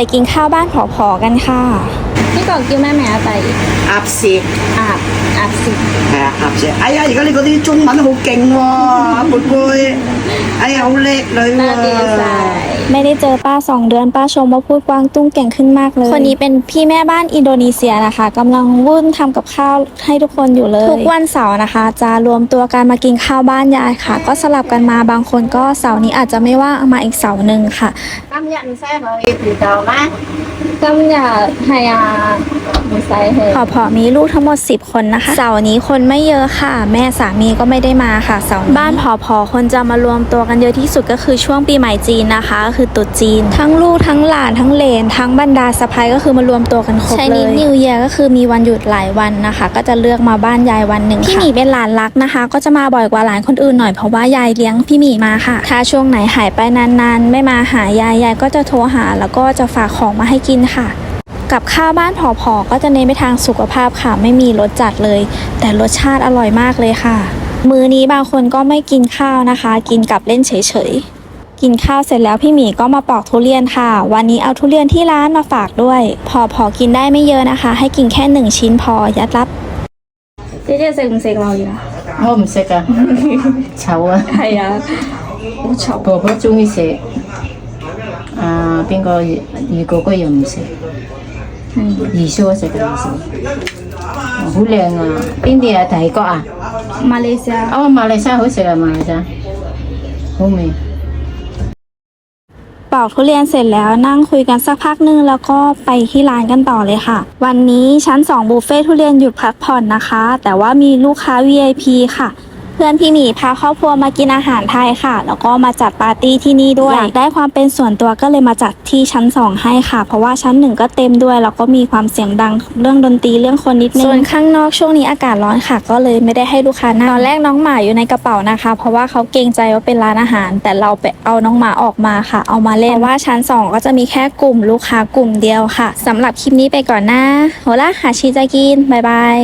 ไปกินข้าวบ้านพอๆกันค่ะ พี่ก่อนกินแม่แม่อัะไร 압식อับอับสิ 아, 압식 아야 이거 이거 이 중만 호갱 와 불고이 아야 올레 น่าดี 러이와 ใจ ไม่ได้เจอป้าสองเดือนป้าชมว่าพูดกว้างตุ้งเก่งขึ้นมากเลย คนนี้เป็นพี่แม่บ้านอินโดนีเซียนะคะ กำลังวุ่นทำกับข้าวให้ทุกคนอยู่เลย ทุกวันเสาร์นะคะ จะรวมตัวกันมากินข้าวบ้านยายค่ะ ก็สลับกันมาบางคนก็เสาร์นี้อาจจะไม่ว่างมาอีกเสาร์หนึ่งค่ะตั้ง yang saya mau itu tahu มา 咩？ก็อยากให้อาไม่ใส่พอพอมีลูกทั้งหมด 10 คนนะคะ เสาร์นี้คนไม่เยอะค่ะ แม่สามีก็ไม่ได้มาค่ะ เสาร์นี้บ้านพอพอคนจะมารวมตัวกันเยอะที่สุดก็คือช่วงปีใหม่จีนนะคะก็คือตรุษจีน ทั้งลูกทั้งหลานทั้งเหลน ทั้งบรรดาสะพ้ายก็คือมารวมตัวกันครบเลย Chinese New Year ก็คือมีวันหยุดหลายวันนะคะ ก็จะเลือกมาบ้านยายวันหนึ่งพี่หมีเป็นหลานรักนะคะ ก็จะมาบ่อยกว่าหลานคนอื่นหน่อยเพราะว่ายายเลี้ยงพี่หมีมาค่ะ ถ้าช่วงไหนหายไปนานๆ ไม่มาหายายยายก็จะโทรหาแล้วก็จะฝากของมาให้กินค่ะ กับข้าวบ้านผอๆก็จะเน้นไปทางสุขภาพค่ะ ไม่มีรสจัดเลย แต่รสชาติอร่อยมากเลยค่ะ มื้อนี้บางคนก็ไม่กินข้าวนะคะ กินกับเล่นเฉยๆ กินข้าวเสร็จแล้วพี่หมีก็มาปอกทุเรียนค่ะ วันนี้เอาทุเรียนที่ร้านมาฝากด้วย พอพอกินได้ไม่เยอะนะคะ ให้กินแค่หนึ่งชิ้นพอยัดรับเจ๊เจ๊食唔食榴莲啊？我唔识啊，丑啊！系啊，好臭。婆婆中意食， 啊边个二二哥哥又唔食，二叔食嘅二叔，哦好靓啊！边啲啊？泰国啊？มาเลเซีย 哦，马来西亚好食啊，马来西亚好味。 ปอกทุเรียนเสร็จแล้วนั่งคุยกันสักพักนึงแล้วก็ไปที่ร้านกันต่อเลยค่ะ วันนี้ชั้น 2 บุฟเฟ่ทุเรียนหยุดพักผ่อนนะคะ แต่ว่ามีลูกค้า VIP ค่ะ เ พื่อนพี่หมีพาครอบครัวมากินอาหารไทยค่ะ แล้วก็มาจัดปาร์ตี้ที่นี่ด้วยอยากได้ความเป็นส่วนตัวก็เลยมาจัดที่ชั้น 2 ให้ค่ะ เพราะว่าชั้น 1 ก็เต็มด้วย แล้วก็มีความเสียงดังเรื่องดนตรีเรื่องคนนิดนึงส่วนข้างนอกช่วงนี้อากาศร้อนค่ะ ก็เลยไม่ได้ให้ลูกค้านั่งตอนแรกน้องหมาอยู่ในกระเป๋านะคะ เพราะว่าเขาเกรงใจว่าเป็นร้านอาหาร แต่เราไปเอาน้องหมาออกมาค่ะ เอามาเล่นเพราะว่าชั้น 2 ก็จะมีแค่กลุ่มลูกค้ากลุ่มเดียวค่ะสำหรับคลิปนี้ไปก่อนนะโหละหาชีจะกินบายบาย